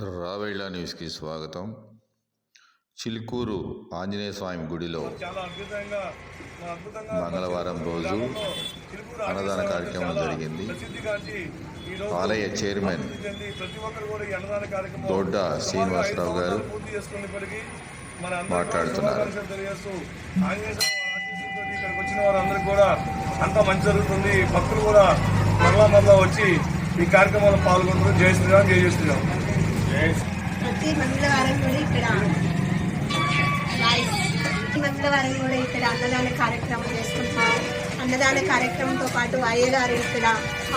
రావేళ్ళ న్యూస్కి స్వాగతం. చిలుకూరు ఆంజనేయ స్వామి గుడిలో మంగళవారం రోజు అన్నదాన కార్యక్రమం జరిగింది. ఆలయ చైర్మన్ దొడ్డ శ్రీనివాసరావు గారు మాట్లాడుతున్నారు. వచ్చిన వారందరికీ కూడా అంత మంచి జరుగుతుంది భక్తులు కూడా మరలా మరలా వచ్చి ఈ కార్యక్రమంలో పాల్గొంటారు జయ శ్రీరామ్ జయ శ్రీరామ్. ప్రతి మంగళవారం కూడా ఇక్కడ ప్రతి మంగళవారం కూడా ఇక్కడ అన్నదాన కార్యక్రమం చేసుకుంటున్నాం. అన్నదాన కార్యక్రమంతో పాటు అయ్యగారు ఇక్కడ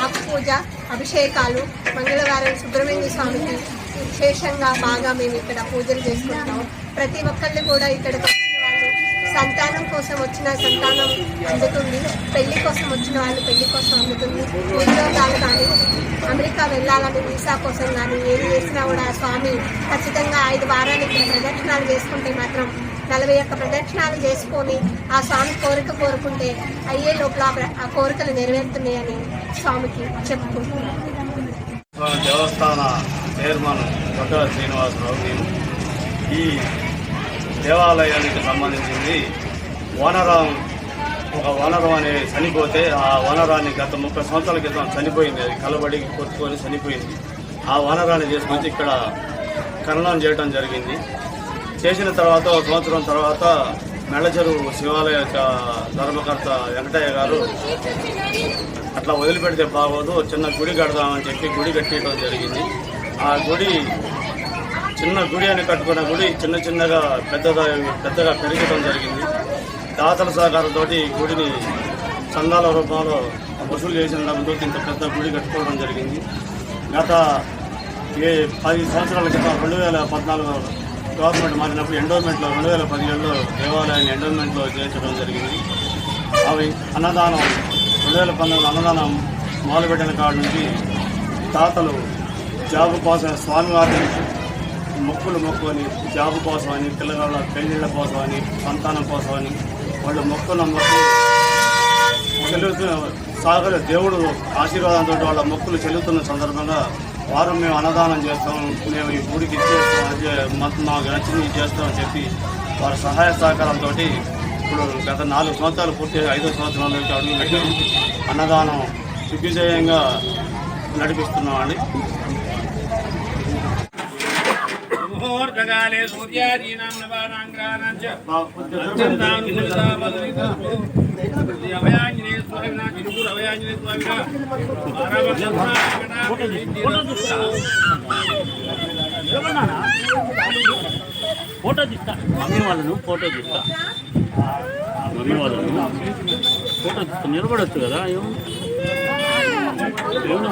ఆకు పూజ అభిషేకాలు మంగళవారం సుబ్రహ్మణ్య స్వామికి విశేషంగా బాగా మేము ఇక్కడ పూజలు చేసుకుంటాం ప్రతి ఒక్కళ్ళు కూడా ఇక్కడ వాళ్ళు సంతానం కోసం వచ్చిన సంతానం అందుతుంది. పెళ్ళి కోసం వచ్చిన వాళ్ళు పెళ్ళి కోసం అందుతుంది. ఉద్యోగాలు కానీ అమెరికా వెళ్ళాలని వీసా కోసం కానీ ఏది చేసినా కూడా స్వామి ఖచ్చితంగా ఐదు వారానికి ప్రదక్షిణాలు చేసుకుంటే మాత్రం నలభై యొక్క ప్రదక్షిణాలు చేసుకొని ఆ స్వామి కోరిక కోరుకుంటే అయ్యే లోపల ఆ కోరికలు నెరవేరుతున్నాయని స్వామికి చెప్పుకుంటున్నాను. దేవస్థాన చైర్మన్ కొట్టాల శ్రీనివాసరావు నేను ఈ దేవాలయానికి సంబంధించింది వనరం ఒక వనరం అనే చనిపోతే ఆ వనరాన్ని గత ముప్పై సంవత్సరాల క్రితం చనిపోయింది. అది కలబడి కొట్టుకొని చనిపోయింది. ఆ వనరాన్ని తీసుకొచ్చి ఇక్కడ ఖననం చేయడం జరిగింది. చేసిన తర్వాత ఒక సంవత్సరం తర్వాత మెళ్ళచెరు శివాలయ యొక్క ధర్మకర్త వెంకటయ్య గారు అట్లా వదిలిపెడితే బాగోదు చిన్న గుడి కడదామని చెప్పి గుడి కట్టేయడం జరిగింది. ఆ గుడి చిన్న గుడి అని కట్టుకున్న గుడి చిన్న చిన్నగా పెద్దగా పెద్దగా పెరగడం జరిగింది. దాతల సహకారంతో ఈ గుడిని చందాల రూపంలో వసూలు చేసిన డబ్బుతో ఇంత పెద్ద గుడి కట్టుకోవడం జరిగింది. గత ఏ పది సంవత్సరాల క్రితం రెండు వేల పద్నాలుగు గవర్నమెంట్ మారినప్పుడు ఎండోమెంట్లో రెండు వేల పదిహేడులో దేవాలయాన్ని ఎండోమెంట్లో చేర్చడం జరిగింది. అవి అన్నదానం రెండు వేల పంతొమ్మిది అన్నదానం మొదలుపెట్టిన కాడ నుంచి తాతలు జాబు కోసం స్వామివారిని మొక్కులు మొక్కుని జాబు కోసం అని పిల్లగాళ్ళ పెళ్ళిళ్ళ కోసం అని సంతానం కోసం అని వాళ్ళు మొక్కున్న మొక్కు చెల్లుతున్న సాగర దేవుడు ఆశీర్వాదంతో వాళ్ళ మొక్కులు చెల్లుతున్న సందర్భంగా వారు మేము అన్నదానం చేస్తాం మేము ఈ గుడికి ఇచ్చేస్తాం మాకు నచ్చింది చేస్తామని చెప్పి వారి సహాయ సహకారంతో ఇప్పుడు గత నాలుగు సంవత్సరాలు పూర్తి ఐదో సంవత్సరాలు అడుగు పెట్టి. అన్నదానం దిగ్విజయంగా నడిపిస్తున్నామండి. ముహూర్తకాలే సూర్యాదీనాం నవానాంగ్రాణాం చ అత్యంతాన్ అభయాంజనేయ స్వామినా చిరుకూరు అభయాంజనేయ స్వామినా ఫోటో తీస్తా మమ్మీ వాళ్ళను ఫోటో తీస్తా మమ్మీ వాళ్ళను ఫోటో తీస్తా నిలబడచ్చు కదా ఏమో ఏమో.